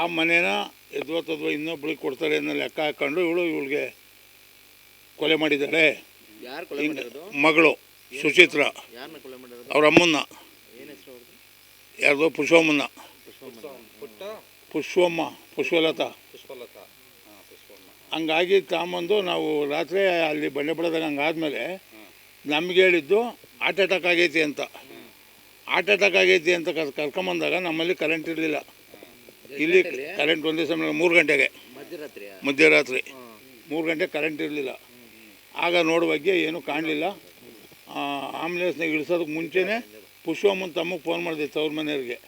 ಆ ಮನೇನ ಎದ್ವೋ ತದ್ವೋ ಇನ್ನೊಬ್ಳಿಗೆ ಕೊಡ್ತಾರೆ ಅನ್ನೋ ಲೆಕ್ಕ ಹಾಕೊಂಡು ಇವಳು ಇವಳಿಗೆ ಕೊಲೆ ಮಾಡಿದ್ದಾಳೆ. ಯಾರು ಕೊಲೆ ಮಾಡಿರೋದು? ಮಗಳು ಸುಚಿತ್ರ. ಯಾರನ್ನ ಕೊಲೆ ಮಾಡಿರೋದು? ಅವ್ರ ಅಮ್ಮನ್ನ. ಏನು ಹೆಸರು ಅವ್ರದ್ದು ಯಾರ್ದೋ ಪುಷ್ಪಮ್ಮನ್ನ. ಪುಷ್ಪಮ್ಮ ಪುಷ್ಪಮ್ಮ ಪುಷ್ಪಲತಾ. ಪುಷ್ಪಲತಾ. ಹಂಗಾಗಿ ತಾಂಬಂದು ನಾವು ರಾತ್ರಿ ಅಲ್ಲಿ ಬಂಡೆ ಬಡದಾಗ ಹಂಗಾದ್ಮೇಲೆ ನಮ್ಗೆ ಹೇಳಿದ್ದು ಹಾರ್ಟ್ ಅಟ್ಯಾಕ್ ಆಗೈತಿ ಅಂತ. ಹಾರ್ಟ್ ಅಟ್ಯಾಕ್ ಆಗೈತಿ ಅಂತ ಕರ್ ಕರ್ಕೊಂಬಂದಾಗ ನಮ್ಮಲ್ಲಿ ಕರೆಂಟ್ ಇರಲಿಲ್ಲ. ಇಲ್ಲಿ ಕರೆಂಟ್ ಒಂದೇ ಸಮಯ ಮೂರು ಗಂಟೆಗೆ. ಮಧ್ಯರಾತ್ರಿ ಮೂರು ಗಂಟೆ ಕರೆಂಟ್ ಇರಲಿಲ್ಲ. ಆಗ ನೋಡುವಾಗೆ ಏನೂ ಕಾಣಲಿಲ್ಲ. ಆಂಬುಲೆನ್ಸ್ನಾಗ ಇಳಿಸೋದಕ್ಕೆ ಮುಂಚೆನೇ ಪುಷ್ಪಮ್ಮನ ತಮ್ಮಗೆ ಫೋನ್ ಮಾಡಿದೆ ತವ್ರ ಮನೆಯವ್ರಿಗೆ.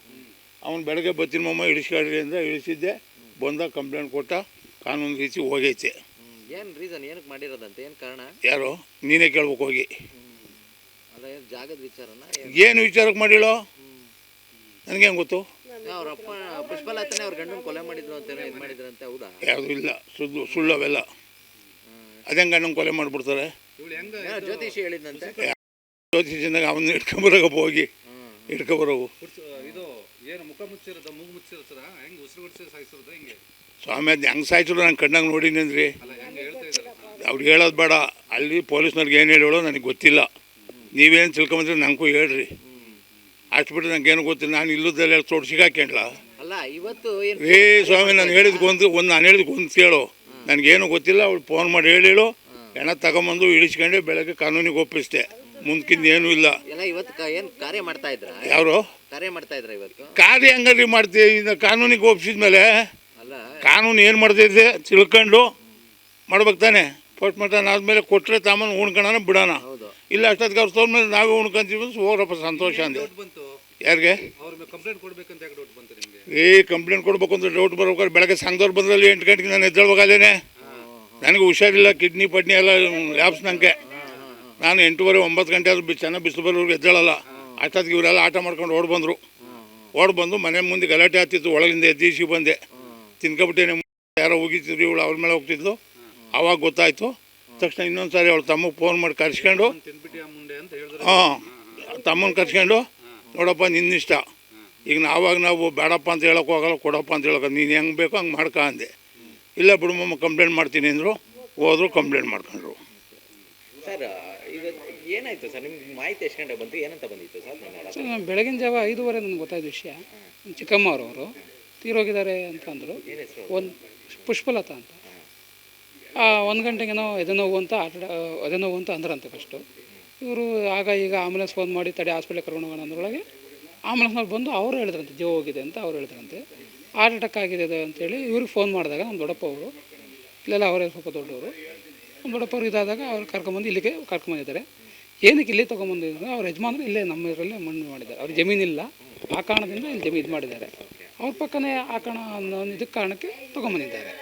ಅವ್ನು ಬೆಳಗ್ಗೆ ಬತ್ತಿನ ಮಮ್ಮ ಇಳಿಸ್ಕೊಳ್ರಿ ಅಂದರೆ ಇಳಿಸಿದ್ದೆ. ಬಂದ ಕಂಪ್ಲೇಂಟ್ ಕೊಟ್ಟ ಕಾನೂನು ರೀತಿ ಹೋಗೈತೆ. ಏನು ರೀಸನ್ ಏನಕ್ಕೆ ಮಾಡಿರೋದಂತೆ? ಏನು ಕಾರಣ? ಯಾರು ನೀನೇ ಕೇಳ್ಬೇಕು ಹೋಗಿ. ಜಾಗದ ವಿಚಾರನ? ಏನು? ವಿಚಾರಕ್ಕೆ ಮಾಡಿಳೋ ನನಗೇನು ಗೊತ್ತು? ಅವ್ರ ಅಪ್ಪ ಪುಷ್ಪಲತಾನೆ ಅವ್ರ ಗಂಡನ ಕೊಲೆ ಮಾಡಿದ್ರು ಅಂತ ಇದು ಮಾಡಿದ್ರಂತೆ ಹೌದಾ? ಯಾವುದು ಇಲ್ಲ ಸುಳ್ಳು ಸುಳ್ಳು ಅವೆಲ್ಲ ಅದಂಗೆ ಗಂಡನ ಕೊಲೆ ಮಾಡಿಬಿಡ್ತಾರೆ. ಇವಳು ಹೆಂಗ ಏನೋ ಜ್ಯೋತಿಷಿ ಅವನ್ನ ಅವನ್ನ ಹಿಡ್ಕೊಂಬರೋಗಪ್ಪ ಹೋಗಿ. ಹ್ಮ್. ಹಿಡ್ಕೊಬರೋವು. ಇದು ಏನು ಮುಖ ಮುಚ್ಚಿರೋದ ಮೂಗು ಮುಚ್ಚಿರ್ತಾರ ಹೆಂಗೆ ಉಸಿರು ಹೊಡಿಸಿ ಸಾಯಿಸಿರೋದ ಹೆಂಗೆ? ಸ್ವಾಮಿ ಅದು ಹೆಂಗೆ ಸಾಯ್ಸಿದ್ರು ನಂಗೆ ಕಣ್ಣಾಗ ನೋಡೀನಿ ಅಂದ್ರಿ. ಅಲ್ಲ ಹೆಂಗೆ ಹೇಳ್ತಾ ಇದ್ದಾರೆ? ಅವ್ರು ಹೇಳೋದು ಬೇಡ. ಅಲ್ಲಿ ಪೊಲೀಸ್ನವ್ರಿಗೆ ಏನು ಹೇಳೋಳು ನನಗೆ ಗೊತ್ತಿಲ್ಲ. ನೀವೇನು ತಿಳ್ಕೊಂಬಂದ್ರೆ ನನಗೂ ಹೇಳ್ರಿ. ಅಷ್ಟು ಬಿಟ್ಟು ನನಗೇನು ಗೊತ್ತಿಲ್ಲ. ನಾನು ಇಲ್ಲದಲ್ಲ ತೋಟ ಸಿಗಾಕ್ಯಂಡ್ಲ ಅಲ್ಲ ಇವತ್ತು ಏ ಸ್ವಾಮಿ ನಾನು ಹೇಳಿದ್ಕೆ ಒಂದು ಒಂದು ನಾನು ಹೇಳಿದ್ಕೆ ಒಂದು ಕೇಳು. ನನಗೇನು ಗೊತ್ತಿಲ್ಲ ಅವ್ಳು ಫೋನ್ ಮಾಡಿ ಹೇಳಿಳು ಹೆಣ ತಗೊಂಬಂದು ಇಳಿಸ್ಕೊಂಡೆ ಬೆಳಗ್ಗೆ ಕಾನೂನಿಗೆ ಒಪ್ಪಿಸ್ದೆ. ಮುಂದ್ಕಿಂದ ಏನೂ ಇಲ್ಲ. ಎಲ್ಲ ಇವತ್ತು ಏನು ಕಾರ್ಯ ಮಾಡ್ತಾ ಇದ್ರ? ಯಾರು? ಕಾರ್ಯ ಮಾಡ್ತಾ ಇದ್ರ ಇವತ್ತು? ಕಾರ್ಯ ಹೆಂಗರಿ ಮಾಡ್ತೀವಿ ಇನ್ನು ಕಾನೂನಿಗೆ ಒಪ್ಪಿಸಿದ ಮೇಲೆ ಅಲ್ಲ. ಕಾನೂನು ಏನು ಮಾಡ್ತೈತೆ ತಿಳ್ಕೊಂಡು ಮಾಡ್ಬೇಕು ತಾನೆ? ಪೋಸ್ಟ್ ಮಟನ್ ಆದಮೇಲೆ ಕೊಟ್ಟರೆ ತಾಮನ್ ಉಣ್ಕೊಳನ ಬಿಡೋಣ. ಇಲ್ಲ ಅಷ್ಟೊತ್ತಿಗೆ ಅವ್ರು ತೊಗೊಂಡ ಮೇಲೆ ನಾವೇ ಉಣ್ಕೊಂತೀವಿ ಹೋಗ್ರಪ್ಪ ಸಂತೋಷ ಅಂದೆ. ಯಾರಿಗೆ? ಏ ಕಂಪ್ಲೇಂಟ್ ಕೊಡ್ಬೇಕು ಅಂತ ಡೌಟ್ ಬರ್ಬೇಕಾದ್ರೆ ಬೆಳಗ್ಗೆ ಸಂಘದವ್ರು ಬಂದ್ರಲ್ಲಿ ಎಂಟು ಗಂಟೆಗೆ ನಾನು ಎದ್ದೇಳ್ಬೇಕಾದೇನೆ ನನಗೆ ಹುಷಾರಿಲ್ಲ ಕಿಡ್ನಿ ಪಡ್ನಿ ಎಲ್ಲ ಲ್ಯಾಬ್ಸ್ ನನಗೆ ನಾನು ಎಂಟೂವರೆ ಒಂಬತ್ತು ಗಂಟೆ ಆದರೂ ಚೆನ್ನಾಗಿ ಬಿಸಿಲು ಬರೋರ್ಗೆ ಎದ್ದೇಳಲ್ಲ. ಅಷ್ಟೊತ್ತಿಗೆ ಇವರೆಲ್ಲ ಆಟ ಮಾಡ್ಕೊಂಡು ಓಡ್ ಬಂದರು. ಓಡ್ ಬಂದು ಮನೆ ಮುಂದೆ ಗಲಾಟೆ ಆಗ್ತಿತ್ತು ಒಳಗಿಂದ ಎದ್ದೀಸಿ ಬಂದೆ. ತಿನ್ಕೊಬಿಟ್ಟೇನೆ ಯಾರೋ ಹೋಗಿತಿದ್ರು ಇವಳು ಅವ್ರ ಮೇಲೆ ಹೋಗ್ತಿದ್ಲು. ಅವಾಗ ಗೊತ್ತಾಯ್ತು. ತಕ್ಷಣ ಇನ್ನೊಂದು ಸಾರಿ ಅವಳು ತಮ್ಮಗೆ ಫೋನ್ ಮಾಡಿ ಕರ್ಸ್ಕೊಂಡು ಹಾ ತಮ್ಮನ್ ಮುಂಡೆ ಅಂತ ಹೇಳಿದ್ರೆ ಹಾಂ ತಮ್ಮನ ಕರ್ಸ್ಕೊಂಡು ನೋಡಪ್ಪ ನಿನ್ನಿಷ್ಟ. ಈಗ ನಾವಾಗ ನಾವು ಬೇಡಪ್ಪ ಅಂತ ಹೇಳೋಕೆ ಹೋಗಲ್ಲ ಕೊಡಪ್ಪ ಅಂತ ಹೇಳೋಕೆ ನೀನು ಹೆಂಗೆ ಬೇಕೋ ಹಂಗೆ ಮಾಡ್ಕ ಅಂದೆ. ಇಲ್ಲ ಬಿಡು ಮಮ್ಮ ಕಂಪ್ಲೇಂಟ್ ಮಾಡ್ತೀನಿ ಅಂದರು. ಹೋದ್ರು ಕಂಪ್ಲೇಂಟ್ ಮಾಡ್ಕೊಂಡ್ರು. ಸರ್ ಈಗ ಏನಾಯ್ತು ಸರ್ ನಿಮ್ಗೆ ಮಾಹಿತಿ ಎಷ್ಟು ಗಂಟೆ ಬಂತು? ಏನಂತ ಬಂದಿತ್ತು ಸರ್ ನನ್ನ ನಾನು ಬೆಳಗಿನ ಜಾವ ಐದುವರೆ ನನಗೆ ಗೊತ್ತಾಯ್ತು ವಿಷಯ. ಚಿಕ್ಕಮ್ಮ ಅವರು ತೀರೋಗಿದ್ದಾರೆ ಅಂತ ಅಂದರು. ಒಂದು ಪುಷ್ಪಲತಾ ಅಂತ. ಒಂದು ಗಂಟೆಗೇನೋ ಎದೆನೋವು ಅಂತ ಆಟ ಎದೆನೋವು ಅಂತ ಅಂದ್ರಂತೆ ಫಸ್ಟು ಇವರು ಆಗ ಈಗ ಆಂಬುಲೆನ್ಸ್ ಫೋನ್ ಮಾಡಿ ತಡೆ ಹಾಸ್ಪಿಟ್ಲಿಗೆ ಕರ್ಕೊಂಡು ಹೋಗೋಣ ಅಂದ್ರೊಳಗೆ ಆಂಬುಲೆನ್ಸ್ನಲ್ಲಿ ಬಂದು ಅವರು ಹೇಳಿದ್ರಂತೆ ಜೀವ ಹೋಗಿದೆ ಅಂತ ಅವ್ರು ಹೇಳಿದ್ರಂತೆ. ಹಾರ್ಟ್ ಅಟ್ಯಾಕ್ ಆಗಿದೆ ಅಂತೇಳಿ ಇವ್ರಿಗೆ ಫೋನ್ ಮಾಡಿದಾಗ ನಮ್ಮ ದೊಡ್ಡಪ್ಪ ಅವರು, ಇಲ್ಲೆಲ್ಲ ಅವರೇ ಸ್ವಲ್ಪ ದೊಡ್ಡವರು. ನಮ್ಮ ದೊಡ್ಡಪ್ಪವ್ರು ಇದಾದಾಗ ಅವ್ರು ಕರ್ಕೊಂಬಂದು ಇಲ್ಲಿಗೆ ಕರ್ಕೊಂಬಂದಿದ್ದಾರೆ ಏನಕ್ಕೆ ಇಲ್ಲಿ ತೊಗೊಂಬಂದಿದ್ರು ಅವ್ರ ಯಜಮಾನರು ಇಲ್ಲೇ ನಮ್ಮ ಇದರಲ್ಲೇ ಮಣ್ಣು ಮಾಡಿದ್ದಾರೆ. ಅವ್ರ ಜಮೀನಿಲ್ಲ ಆ ಕಾರಣದಿಂದ ಇಲ್ಲಿ ಜಮೀನು ಇದು ಮಾಡಿದ್ದಾರೆ. ಅವ್ರ ಪಕ್ಕನೇ ಆ ಕಾರಣ ಅನ್ನೋ ಇದಕ್ಕೆ ಕಾರಣಕ್ಕೆ ತೊಗೊಂಬಂದಿದ್ದಾರೆ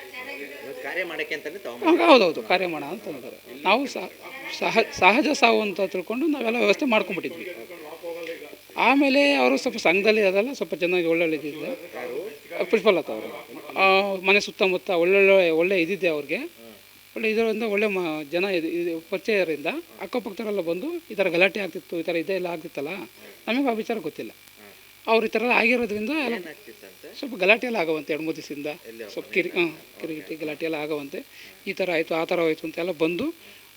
ಹೌದೌದು, ಕಾರ್ಯ ಮಾಡ ಅಂತ ಅಂತಾರೆ ನಾವು ಸಹ ಸಹ, ಸಹಜ ಸಾವು ಅಂತ ತಿಳ್ಕೊಂಡು ನಾವೆಲ್ಲ ವ್ಯವಸ್ಥೆ ಮಾಡ್ಕೊಂಡ್ಬಿಟ್ಟಿದ್ವಿ. ಆಮೇಲೆ ಅವರು ಸ್ವಲ್ಪ ಸಂಘದಲ್ಲಿ ಅದೆಲ್ಲ ಸ್ವಲ್ಪ ಚೆನ್ನಾಗಿ ಒಳ್ಳೊಳ್ಳೆ ಇದ್ದಿದ್ದೆ ಪುಷ್ಪಲತಾ ಅವರು ಮನೆ ಸುತ್ತಮುತ್ತ ಒಳ್ಳೊಳ್ಳೆ, ಒಳ್ಳೆ ಇದಿದ್ದೆ ಅವ್ರಿಗೆ. ಒಳ್ಳೆ ಇದರಿಂದ ಒಳ್ಳೆ ಮ, ಜನ ಇದು ಪರಿಚಯರಿಂದ ಅಕ್ಕಪಕ್ಕದವರೆಲ್ಲ ಬಂದು ಈ ಥರ ಗಲಾಟೆ ಆಗ್ತಿತ್ತು, ಈ ಥರ ಇದೆಲ್ಲ ಆಗ್ತಿತ್ತಲ್ಲ, ನಮಗೆ ಆ ವಿಚಾರ ಗೊತ್ತಿಲ್ಲ. ಅವ್ರು ಈ ಥರ ಎಲ್ಲ ಆಗಿರೋದ್ರಿಂದ ಎಲ್ಲ ಸ್ವಲ್ಪ ಗಲಾಟೆ ಎಲ್ಲ ಆಗವಂತೆ ಎರಡು ಮೂರು ದಿವಸದಿಂದ. ಸ್ವಲ್ಪ ಕಿರಿ ಹಾಂ ಕಿರಿಗಿಟ್ಟಿ ಗಲಾಟೆ ಎಲ್ಲ ಆಗವಂತೆ. ಈ ಥರ ಆಯಿತು ಆ ಥರ ಆಯಿತು ಅಂತೆಲ್ಲ ಬಂದು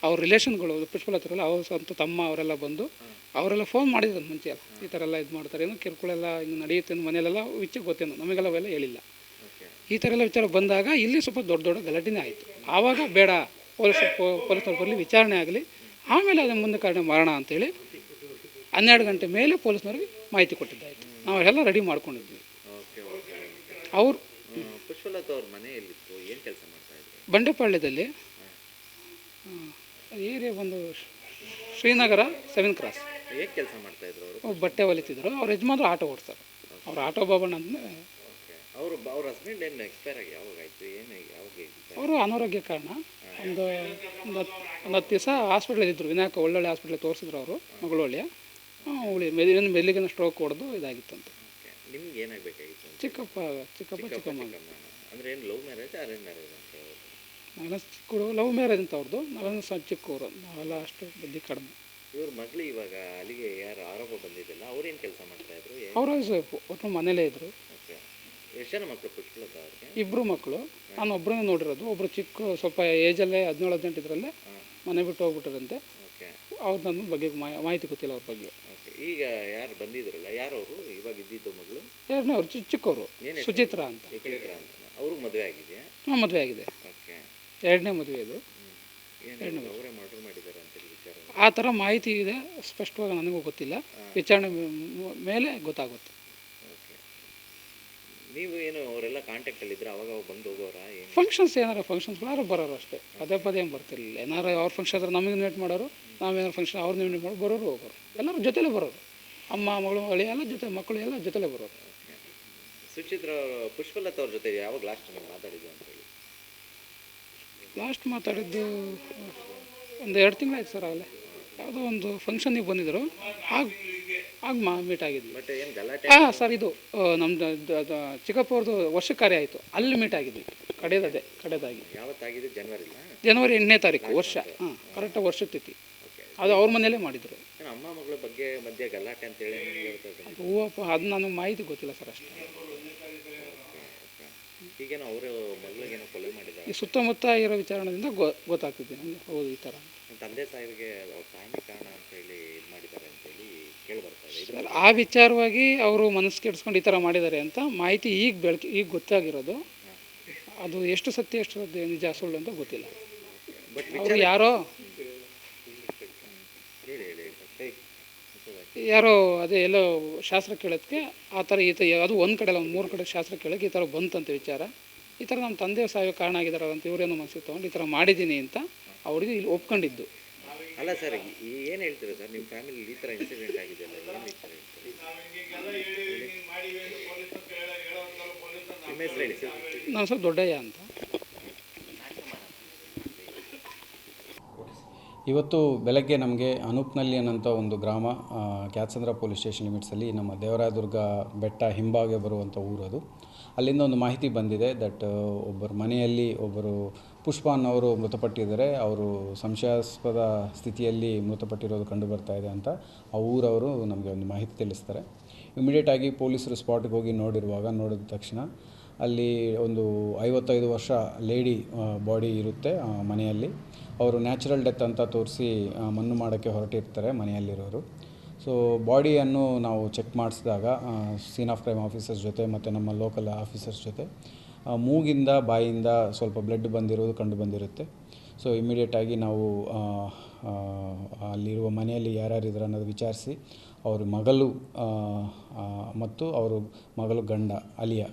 ಅವ್ರ ರಿಲೇಷನ್ಗಳು ಹತ್ರ ಅವ್ರ ಸ್ವಂತ ತಮ್ಮ ಅವರೆಲ್ಲ ಬಂದು ಅವರೆಲ್ಲ ಫೋನ್ ಮಾಡಿದ್ರು ಮುಂಚೆ ಎಲ್ಲ. ಈ ಥರ ಎಲ್ಲ ಇದು ಮಾಡ್ತಾರೆ. ಏನು ಕಿರುಕುಳೆಲ್ಲ ಹಿಂಗೆ ನಡೆಯುತ್ತೆ ಮನೆಯಲ್ಲೆಲ್ಲ ವಿಚಾರ ಗೊತ್ತೇನು ನಮಗೆಲ್ಲ ಅವೆಲ್ಲ ಹೇಳಿಲ್ಲ. ಈ ಥರ ಎಲ್ಲ ವಿಚಾರ ಬಂದಾಗ ಇಲ್ಲಿ ಸ್ವಲ್ಪ ದೊಡ್ಡ ದೊಡ್ಡ ಗಲಾಟೆನೇ ಆಯಿತು. ಆವಾಗ ಬೇಡ ಪೊಲೀಸ್ ಪೊಲೀಸ್ನವ್ರು ಬರಲಿ ವಿಚಾರಣೆ ಆಗಲಿ ಆಮೇಲೆ ಅದನ್ನು ಮುಂದೆ ಕಾರಣ ಮಾಡೋಣ ಅಂತೇಳಿ ಹನ್ನೆರಡು ಗಂಟೆ ಮೇಲೆ ಪೊಲೀಸ್ನವ್ರಿಗೆ ಮಾಹಿತಿ ಕೊಟ್ಟಿದ್ದಾಯಿತು. ನಾವೆಲ್ಲ ರೆಡಿ ಮಾಡ್ಕೊಂಡಿದ್ವಿ. ಓಕೆ ಓಕೆ ಅವ್ರು ಪುಷ್ಪಲತಾ ಅವ್ರ ಮನೆ ಎಲ್ಲಿತ್ತು ಏನು ಕೆಲಸ ಮಾಡ್ತಾ ಇದ್ರು? ಬಂಡೆಪಾಳ್ಯದಲ್ಲಿ. ಏರಿಯಾ ಬಂದು ಶ್ರೀನಗರ ಸೆವೆನ್ ಕ್ರಾಸ್. ಹೇಗೆ ಕೆಲಸ ಮಾಡ್ತಾ ಇದ್ರು ಅವರು? ಅವ್ರು ಬಟ್ಟೆ ಹೊಲಿತಿದ್ರು. ಅವ್ರ ಯಜಮಾನ್ರು ಆಟೋ ಓಡಿಸ್ತಾರೆ ಅವ್ರ ಆಟೋ ಬಾಬಣ್ಣ ಅಂತ ಓಕೆ. ಅವರು ಅವ್ರ ಹಸ್ಬೆಂಡ್ ಏನು ಎಕ್ಸ್ಪೈರ್ ಆಗಿ ಯಾವಾಗ ಆಯಿತು? ಏನು ಯಾವಾಗ ಅವರು ಅನಾರೋಗ್ಯ ಕಾರಣ. ಒಂದು ಒಂದು ಹತ್ತು ಒಂದು ಹತ್ತು ದಿವಸ ಹಾಸ್ಪಿಟ್ಲ್ ಇದ್ದರು ವಿನಾಯಕ ಒಳ್ಳೊಳ್ಳೆ ಹಾಸ್ಪಿಟ್ಲಿಗೆ ತೋರಿಸಿದ್ರು ಅವರು ಮಗಳೊಳ್ಳೆಯ. ಉಳಿ ಮೆದಿನ ಮೆಲ್ಲಿಗಿನ ಸ್ಟ್ರೋಕ್ ಹೊಡೆದು ಇದಾಗಿತ್ತಂತೆ ನಿಮ್ಗೆ ಏನಾಗಬೇಕಾಗಿತ್ತು ಚಿಕ್ಕಪ್ಪ ಚಿಕ್ಕಪ್ಪ ಚಿಕ್ಕಮ್ಮ. ಅಂದ್ರೆ ಏನು ಲವ್ ಮ್ಯಾರೇಜ್ ಅರೇಂಜ್ ಮ್ಯಾರೇಜ್ ಅಂತ ನಾನು ನಾವೆಲ್ಲ ಚಿಕ್ಕ ಲವ್ ಮ್ಯಾರೇಜ್ ಅಂತ ಅವ್ರದ್ದು ನಾನು ಸ್ವಲ್ಪ ಚಿಕ್ಕವರು. ನಾವೆಲ್ಲ ಅಷ್ಟು ಬುದ್ಧಿ ಕಡಿಮೆ. ಇವ್ರ ಮಗಳು ಇವಾಗ ಅಲ್ಲಿಗೆ ಯಾರು ಆರೋಪ ಬಂದಿದ್ದಿಲ್ಲ. ಅವ್ರೇನು ಕೆಲಸ ಮಾಡ್ತಾ ಇದ್ರು? ಅವರು ಒಟ್ಟು ಮನೇಲೇ ಇದ್ರು. ಎಷ್ಟು ಜನ ಮಕ್ಕಳು ಪುಟ್ಕೊಳ್ಳೋದು ಅವ್ರಿಗೆ? ಇಬ್ಬರು ಮಕ್ಕಳು ನಾನು ಒಬ್ಬರನ್ನೇ ನೋಡಿರೋದು. ಒಬ್ಬರು ಚಿಕ್ಕ ಸ್ವಲ್ಪ ಏಜಲ್ಲೇ ಹದಿನೇಳು ಹದಿನೆಂಟು ಇದರಲ್ಲೇ ಮನೆ ಬಿಟ್ಟು ಹೋಗ್ಬಿಟ್ಟಿರಂತೆ ಅವ್ರ ನನ್ನ ಬಗ್ಗೆ ಮಾಹಿತಿ ಗೊತ್ತಿಲ್ಲ ಅವ್ರ ಬಗ್ಗೆ. ಈಗ ಯಾರು ಬಂದಿದ್ರಲ್ಲ ಯಾರು ಅವರು? ಇವಾಗ ಇದ್ದಿದ್ದು ಮಗಳು? ಎರಡನೇ ಅವ್ರು ಚಿಕ್ಕ ಚಿಕ್ಕವರು ಏನ್ ಸುಚಿತ್ರಾ ಅಂತ. ಅವರು ಅಂತ. ಅವ್ರಿಗೆ ಮದುವೆ ಆಗಿದೆಯಾ? ಹಾಂ ಮದುವೆ ಆಗಿದೆ. ಓಕೆ. ಎರಡನೇ ಮದುವೆ ಇದು ಏನು ಅವರೇ ಮರ್ಡರ್ ಮಾಡಿದ್ದಾರೆ ಅಂತ ವಿಚಾರ ಆ ಥರ ಮಾಹಿತಿ ಇದೆ ಸ್ಪಷ್ಟವಾಗಿ ನನಗೂ ಗೊತ್ತಿಲ್ಲ. ವಿಚಾರಣೆ ಮೇ- ಮೇಲೆ ಗೊತ್ತಾಗುತ್ತೆ. ನೀವು ಏನು ಅವರೆಲ್ಲ ಕಾಂಟ್ಯಾಕ್ಟಲ್ಲಿ ಇದ್ರೆ ಅವಾಗ ಬಂದು ಹೋಗೋರಾ ಏನು? ಫಂಕ್ಷನ್ಸ್ ಏನಾರು ಫಂಕ್ಷನ್ಸ್ಗಳಾರು ಬರೋರು ಅಷ್ಟೇ. ಪದೇ ಪದೇ ಏನು ಬರ್ತಿರ್ಲಿಲ್ಲ ಏನಾರು ಅವ್ರ ಫಂಕ್ಷನ್ ಆದರೆ ನಮಗೆ ಇನ್ವೈಟ್ ಮಾಡೋರು ನಾವೇನಾರು ಫಂಕ್ಷನ್ ಅವ್ರು ಇನ್ವೈಟ್ ಮಾಡಿ ಬರೋರು ಹೋಗೋರು. ಎಲ್ಲರೂ ಜೊತೆಲೇ ಬರೋರು. ಅಮ್ಮ ಮಗಳು ಹಳಿ ಎಲ್ಲ ಜೊತೆ ಮಕ್ಕಳು ಎಲ್ಲ ಜೊತೆಲೇ ಬರೋರು. ಸುಚಿತ್ರ ಪುಷ್ಪಲತಾ ಅವ್ರ ಜೊತೆ ಯಾವಾಗ ಲಾಸ್ಟ್ ನೀವು ಮಾತಾಡಿದ್ದು ಅಂತೇಳಿ ಲಾಸ್ಟ್ ಮಾತಾಡಿದ್ದು ಒಂದು ಎರಡು ತಿಂಗಳಾಯ್ತು ಸರ್ ಆಗಲೇ. ಯಾವುದೋ ಒಂದು ಫಂಕ್ಷನಿಗೆ ಬಂದಿದ್ದರು ಆಗ ಆಗ ಮಾ ಮೀಟ್ ಆಗಿದ್ವಿ ಬಟ್ ಏನು ಗಲಾಟೆ ಹಾಂ ಸರ್ ಇದು ನಮ್ಮದು ಚಿಕ್ಕಪ್ಪ ಅವ್ರದ್ದು ವರ್ಷ ಕಾರ್ಯ ಆಯಿತು. ಅಲ್ಲಿ ಮೀಟ್ ಆಗಿದ್ವಿ. ಕಡೆಯದೇ ಕಡೆದಾಗಿ. ಯಾವತ್ತಾಗಿದೆ? ಜನವರಿಲ್ಲ ಜನವರಿ ಎಂಟನೇ ತಾರೀಕು ವರ್ಷ. ಹಾಂ ಕರೆಕ್ಟ್ ವರ್ಷದ ತಿಥಿ. ಅದು ಅವ್ರ ಮನೇಲೇ ಮಾಡಿದರು. ಏನು ಅಮ್ಮ ಮಗಳ ಬಗ್ಗೆ ಮಧ್ಯೆ ಗಲಾಟೆ ಅಂತೇಳಿ ಹೇಳಿ ಹೂವಪ್ಪ ಅದು ನನಗೆ ಮಾಹಿತಿ ಗೊತ್ತಿಲ್ಲ ಸರ್ ಅಷ್ಟೇ. ಈಗೇನೋ ಅವರು ಮಗಳಿಗೇನೋ ಕೊಲೆ ಮಾಡಿದ್ದಾರೆ. ಈ ಸುತ್ತಮುತ್ತ ಇರೋ ವಿಚಾರಣದಿಂದ ಗೊ ಗೊತ್ತಾಗ್ತಿದೆ ನನಗೆ ಹೌದು ಈ ಥರ ತಂದೆ ತಾಯಿಗೆ ಅವ್ರ ಕಾರಣ ಅಂತೇಳಿ ಇದು ಮಾಡಿದ್ದಾರೆ ಅಂತೇಳಿ ಕೇಳಿ ಬರ್ತಾ ಇದೆ. ಆ ವಿಚಾರವಾಗಿ ಅವರು ಮನಸ್ಸು ಕೆಡಿಸ್ಕೊಂಡು ಈ ಥರ ಮಾಡಿದ್ದಾರೆ ಅಂತ ಮಾಹಿತಿ ಈಗ ಬೆಳಕಿ ಈಗ ಗೊತ್ತಾಗಿರೋದು. ಅದು ಎಷ್ಟು ಸತ್ಯ ಎಷ್ಟು ಸತ್ಯ ನಿಜ ಸುಳ್ಳು ಅಂತ ಗೊತ್ತಿಲ್ಲ. ಅವರು ಯಾರೋ ಯಾರೋ ಅದೇ ಎಲ್ಲೋ ಶಾಸ್ತ್ರ ಕೇಳೋದಕ್ಕೆ ಆ ಥರ ಈ ಥರ ಅದು ಒಂದು ಕಡೆ ಅಲ್ಲ ಒಂದು ಮೂರು ಕಡೆ ಶಾಸ್ತ್ರ ಕೇಳೋಕ್ಕೆ ಈ ಥರ ಬಂತಂತೆ ವಿಚಾರ. ಈ ಥರ ನಮ್ಮ ತಂದೆ ಸಾಯೋ ಕಾರಣ ಆಗಿದ್ದಾರೆ ಅಂತ ಇವರೇನೋ ಮನಸ್ಸಿಗೆ ತೊಗೊಂಡು ಈ ಥರ ಮಾಡಿದ್ದೀನಿ ಅಂತ ಅವ್ರಿಗೆ ಇಲ್ಲಿ ಒಪ್ಕೊಂಡಿದ್ದು. ಅಲ್ಲ ಸರ್ ಏನು ಹೇಳ್ತೀರಾ ಸರ್? ನಿಮ್ಮ ಫ್ಯಾಮಿಲಿ ಈ ಥರ ಇನ್ಸಿಡೆಂಟ್ ಆಗಿದೆ ಅಲ್ಲ ಏನು ಹೇಳ್ತೀರಾ ಹೇಳ್ತೀರಿ? ನಿಮ್ಮ ಹೆಸರು ಹೇಳಿ ಸರ್. ನಾನು ಸ್ವಲ್ಪ ದೊಡ್ಡಯ್ಯ ಅಂತ. ಇವತ್ತು ಬೆಳಗ್ಗೆ ನಮಗೆ ಅನೂಪ್ನಲ್ಲಿ ಅನ್ನೋಂಥ ಒಂದು ಗ್ರಾಮ ಕ್ಯಾತ್ಸಂದ್ರ ಪೊಲೀಸ್ ಸ್ಟೇಷನ್ ಲಿಮಿಟ್ಸಲ್ಲಿ ನಮ್ಮ ದೇವರಾಯದುರ್ಗ ಬೆಟ್ಟ ಹಿಂಭಾಗ ಬರುವಂಥ ಊರದು ಅಲ್ಲಿಂದ ಒಂದು ಮಾಹಿತಿ ಬಂದಿದೆ ದಟ್ ಒಬ್ಬರ ಮನೆಯಲ್ಲಿ ಒಬ್ಬರು ಪುಷ್ಪ ಅವರು ಮೃತಪಟ್ಟಿದ್ದಾರೆ. ಅವರು ಸಂಶಯಾಸ್ಪದ ಸ್ಥಿತಿಯಲ್ಲಿ ಮೃತಪಟ್ಟಿರೋದು ಕಂಡು ಬರ್ತಾ ಇದೆ ಅಂತ ಆ ಊರವರು ನಮಗೆ ಒಂದು ಮಾಹಿತಿ ತಿಳಿಸ್ತಾರೆ. ಇಮಿಡಿಯೇಟಾಗಿ ಪೊಲೀಸರು ಸ್ಪಾಟ್ಗೆ ಹೋಗಿ ನೋಡಿರುವಾಗ, ನೋಡಿದ ತಕ್ಷಣ ಅಲ್ಲಿ ಒಂದು ಐವತ್ತೈದು ವರ್ಷ ಲೇಡಿ ಬಾಡಿ ಇರುತ್ತೆ ಮನೆಯಲ್ಲಿ. ಅವರು ನ್ಯಾಚುರಲ್ ಡೆತ್ ಅಂತ ತೋರಿಸಿ ಮಣ್ಣು ಮಾಡೋಕ್ಕೆ ಹೊರಟಿರ್ತಾರೆ ಮನೆಯಲ್ಲಿರೋರು. ಸೊ ಬಾಡಿಯನ್ನು ನಾವು ಚೆಕ್ ಮಾಡಿಸಿದಾಗ ಸೀನ್ ಆಫ್ ಕ್ರೈಮ್ ಆಫೀಸರ್ಸ್ ಜೊತೆ ಮತ್ತು ನಮ್ಮ ಲೋಕಲ್ ಆಫೀಸರ್ಸ್ ಜೊತೆ ಮೂಗಿಂದ ಬಾಯಿಂದ ಸ್ವಲ್ಪ ಬ್ಲಡ್ ಬಂದಿರೋದು ಕಂಡು ಬಂದಿರುತ್ತೆ. ಸೊ ಇಮಿಡಿಯೇಟಾಗಿ ನಾವು ಅಲ್ಲಿರುವ ಮನೆಯಲ್ಲಿ ಯಾರ್ಯಾರು ಇದ್ದಾರೆ ಅನ್ನೋದು ವಿಚಾರಿಸಿ, ಅವ್ರ ಮಗಳು ಮತ್ತು ಅವರು ಮಗಳು ಗಂಡ, ಅಲಿಯ,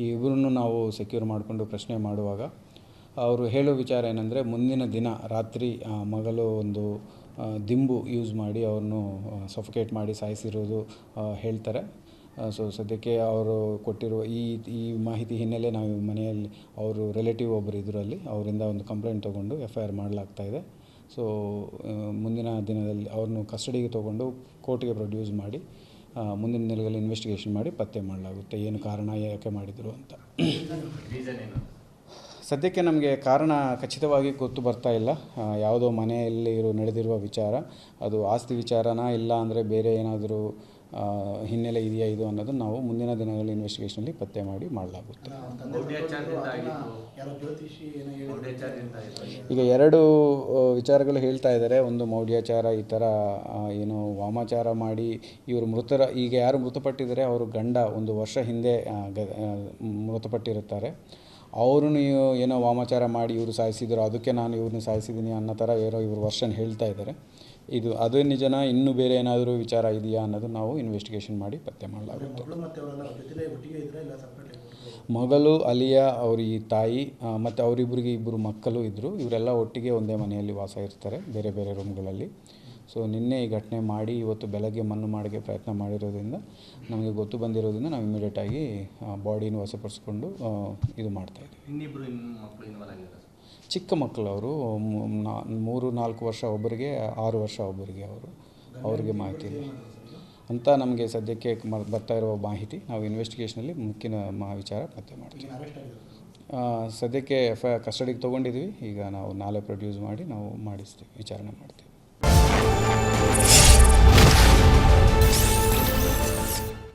ಈ ಇಬ್ಬರನ್ನು ನಾವು ಸೆಕ್ಯೂರ್ ಮಾಡಿಕೊಂಡು ಪ್ರಶ್ನೆ ಮಾಡುವಾಗ, ಅವರು ಹೇಳೋ ವಿಚಾರ ಏನಂದರೆ, ಮುಂದಿನ ದಿನ ರಾತ್ರಿ ಮಗಳು ಒಂದು ದಿಂಬು ಯೂಸ್ ಮಾಡಿ ಅವ್ರನ್ನು ಸಫೋಕೇಟ್ ಮಾಡಿ ಸಾಯಿಸಿರೋದು ಹೇಳ್ತಾರೆ. ಸೊ ಸದ್ಯಕ್ಕೆ ಅವರು ಕೊಟ್ಟಿರುವ ಈ ಈ ಮಾಹಿತಿ ಹಿನ್ನೆಲೆ ನಾವು ಮನೆಯಲ್ಲಿ ಅವರು ರಿಲೇಟಿವ್ ಒಬ್ಬರು ಇದರಲ್ಲಿ ಅವರಿಂದ ಒಂದು ಕಂಪ್ಲೇಂಟ್ ತೊಗೊಂಡು ಎಫ್ ಐ ಆರ್ ಮಾಡಲಾಗ್ತಾ ಇದೆ. ಸೊ ಮುಂದಿನ ದಿನದಲ್ಲಿ ಅವ್ರನ್ನು ಕಸ್ಟಡಿಗೆ ತೊಗೊಂಡು ಕೋರ್ಟ್ಗೆ ಪ್ರೊಡ್ಯೂಸ್ ಮಾಡಿ ಮುಂದಿನ ದಿನಗಳಲ್ಲಿ ಇನ್ವೆಸ್ಟಿಗೇಷನ್ ಮಾಡಿ ಪತ್ತೆ ಮಾಡಲಾಗುತ್ತೆ, ಏನು ಕಾರಣ, ಯಾಕೆ ಮಾಡಿದರು ಅಂತ. ಸದ್ಯಕ್ಕೆ ನಮಗೆ ಕಾರಣ ಖಚಿತವಾಗಿ ಗೊತ್ತು ಬರ್ತಾ ಇಲ್ಲ. ಯಾವುದೋ ಮನೆಯಲ್ಲಿ ಇರೋ, ನಡೆದಿರುವ ವಿಚಾರ, ಅದು ಆಸ್ತಿ ವಿಚಾರನಾ ಇಲ್ಲ ಅಂದರೆ ಬೇರೆ ಏನಾದರೂ ಹಿನ್ನೆಲೆ ಇದೆಯಾ ಇದು ಅನ್ನೋದನ್ನು ನಾವು ಮುಂದಿನ ದಿನಗಳಲ್ಲಿ ಇನ್ವೆಸ್ಟಿಗೇಷನಲ್ಲಿ ಪತ್ತೆ ಮಾಡಿ ಮಾಡಲಾಗುತ್ತೆ. ಈಗ ಎರಡು ವಿಚಾರಗಳು ಹೇಳ್ತಾ ಇದ್ದಾರೆ. ಒಂದು ಮೌಢ್ಯಾಚಾರ ಈ ಥರ ಏನು ವಾಮಾಚಾರ ಮಾಡಿ ಇವರು ಮೃತರ ಈಗ ಯಾರು ಮೃತಪಟ್ಟಿದ್ದಾರೆ ಅವರು ಗಂಡ ಒಂದು ವರ್ಷ ಹಿಂದೆ ಮೃತಪಟ್ಟಿರುತ್ತಾರೆ. ಅವ್ರನ್ನ ಏನೋ ವಾಮಾಚಾರ ಮಾಡಿ ಇವರು ಸಾಯಿಸಿದ್ರು ಅದಕ್ಕೆ ನಾನು ಇವ್ರನ್ನ ಸಾಯಿಸಿದ್ದೀನಿ ಅನ್ನೋ ಥರ ಏನೋ ಇವರು ವರ್ಷನ್ ಹೇಳ್ತಾ ಇದ್ದಾರೆ. ಇದು ಅದೇ ನಿಜನ? ಇನ್ನೂ ಬೇರೆ ಏನಾದರೂ ವಿಚಾರ ಇದೆಯಾ ಅನ್ನೋದು ನಾವು ಇನ್ವೆಸ್ಟಿಗೇಷನ್ ಮಾಡಿ ಪತ್ತೆ ಮಾಡಲಾಗುತ್ತೆ. ಮಗಳು ಅಲಿಯ ಅವ್ರ ಈ ತಾಯಿ ಮತ್ತು ಅವರಿಬ್ಬರಿಗೆ ಇಬ್ಬರು ಮಕ್ಕಳು ಇದ್ದರು ಇವರೆಲ್ಲ ಒಟ್ಟಿಗೆ ಒಂದೇ ಮನೆಯಲ್ಲಿ ವಾಸ ಇರ್ತಾರೆ ಬೇರೆ ಬೇರೆ ರೂಮ್ಗಳಲ್ಲಿ ಸೊ ನಿನ್ನೆ ಈ ಘಟನೆ ಮಾಡಿ ಇವತ್ತು ಬೆಳಗ್ಗೆ ಮಣ್ಣು ಮಾಡೋಕ್ಕೆ ಪ್ರಯತ್ನ ಮಾಡಿರೋದ್ರಿಂದ ನಮಗೆ ಗೊತ್ತು ಬಂದಿರೋದ್ರಿಂದ ನಾವು ಇಮಿಡಿಯೇಟಾಗಿ ಬಾಡಿನ ವಶಪಡಿಸ್ಕೊಂಡು ಇದು ಮಾಡ್ತಾಯಿದ್ದೀವಿ ಇನ್ನಿಬ್ಬರು ಇನ್ನು ಮಕ್ಕಳು ಇನ್ವಾಲ್ವ್ ಆಗಿದ್ದಾರೆ. ಚಿಕ್ಕ ಮಕ್ಕಳು ಅವರು ಮೂರು, ನಾಲ್ಕು ವರ್ಷ ಒಬ್ಬರಿಗೆ, ಆರು ವರ್ಷ ಒಬ್ಬರಿಗೆ ಅವರು ಅವರಿಗೆ ಮಾಹಿತಿ ಇಲ್ಲ ಅಂತ ನಮಗೆ ಸದ್ಯಕ್ಕೆ ಬರ್ತಾ ಇರುವ ಮಾಹಿತಿ, ನಾವು ಇನ್ವೆಸ್ಟಿಗೇಷನಲ್ಲಿ ಮುಖ್ಯ ಮಾ ವಿಚಾರ ಪತ್ತೆ ಮಾಡ್ತೀವಿ. ಸದ್ಯಕ್ಕೆ ಎಫ್ ಐ ಕಸ್ಟಡಿಗೆ ತೊಗೊಂಡಿದ್ವಿ ಈಗ ನಾವು ನಾಳೆ ಪ್ರೊಡ್ಯೂಸ್ ಮಾಡಿ, ನಾವು ಮಾಡಿಸ್ತೀವಿ, ವಿಚಾರಣೆ ಮಾಡ್ತೀವಿ.